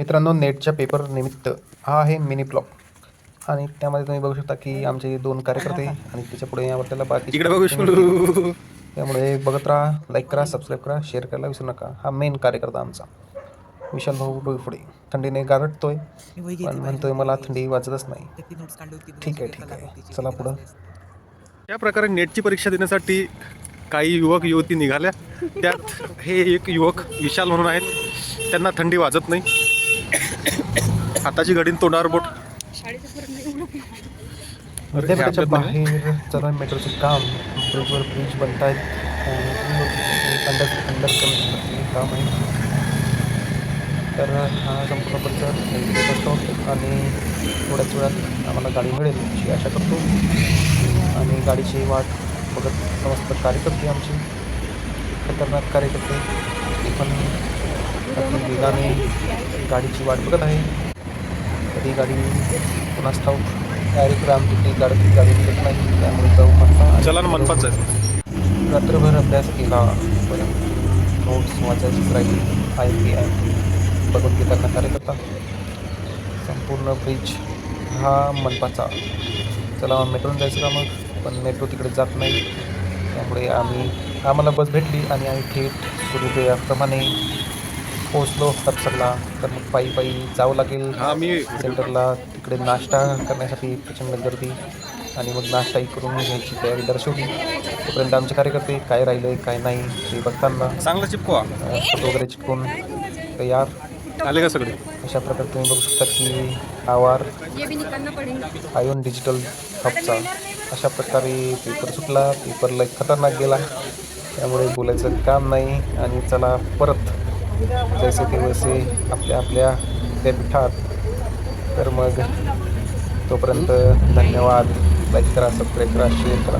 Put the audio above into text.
मित्रांनो नेटच्या पेपर निमित्त हा आहे मिनी ब्लॉग आणि त्यामध्ये तुम्ही बघू शकता की आमचे दोन कार्यकर्ते आणि त्याच्या पुढे आपल्याला बाकी इकडे बघू शकतो. त्यामुळे बघत राहा लाईक करा सबस्क्राईब करा शेअर करायला विसरू नका. हा मेन कार्यकर्ता आमचा. विशाल भाऊ डोईफुडे. थंडीने गारटतोय पण म्हणतोय मला थंडी वाजतच नाही. ठीक आहे ठीक आहे. चला पुढं. या प्रकारे नेटची परीक्षा देण्यासाठी काही युवक युवती निघाल्या. त्यात हे एक युवक विशाल म्हणून आहेत. त्यांना थंडी वाजत नाही. हाताची घडीन तोंडावर बोट. बाहेर चला मेट्रोचं काम. ब्रिजवर ब्रिज बनत आहेत अंडर अंडर काम आहे तर हा संपूर्ण परिसर असतो आणि थोड्याच वेळात आम्हाला गाडी मिळेल अशी आशा करतो. आणि गाडीची वाट बघत समस्त कार्यकर्ते आमची. खतरनाक कार्यकर्ते. पण अगदी वेगाने गाडीची वाट बघत आहे. कधी गाडी पुन्हा ठाऊक डायरेक्ट राम तिथे गाडी गाडी निघत नाही. त्यामुळे जाऊ म्हणता चलन मनपाच आहे. रात्रभर अभ्यास केला. परत नोट्स वाचायचीच राहिली आय पी आय बघून घेताना कार्यकर्ता संपूर्ण ब्रिज हा मनपाचा. चला मेट्रोने जायचं का मग? पण मेट्रो तिकडे जात नाही. त्यामुळे आम्ही आम्हाला बस भेटली आणि आम्ही थेट सूर्योदयाप्रमाणे पोचलो हपसरला तर मग पायी पायी जावं लागेल. सेंटरला तिकडे नाश्ता करण्यासाठी प्रचंड गर्दी. आणि मग नाश्ताही करून घ्यायची तयारी दर्शवली. तोपर्यंत आमचे कार्यकर्ते काय राहिले काय नाही ते बघताना चांगला चिपकवा फोटो वगैरे चिटकून तयार. आले का सगळे? अशा प्रकारे तुम्ही बघू शकता की आवार आयोन डिजिटल हबचा. अशा प्रकारे पेपर सुटला. पेपरला एक खतरनाक गेला. त्यामुळे बोलायचं काम नाही. आणि चला परत जसे दिवसे आपल्या आपल्या विद्यापीठात तर मग तोपर्यंत धन्यवाद. लाईक करा सबस्क्राईब करा शेअर करा.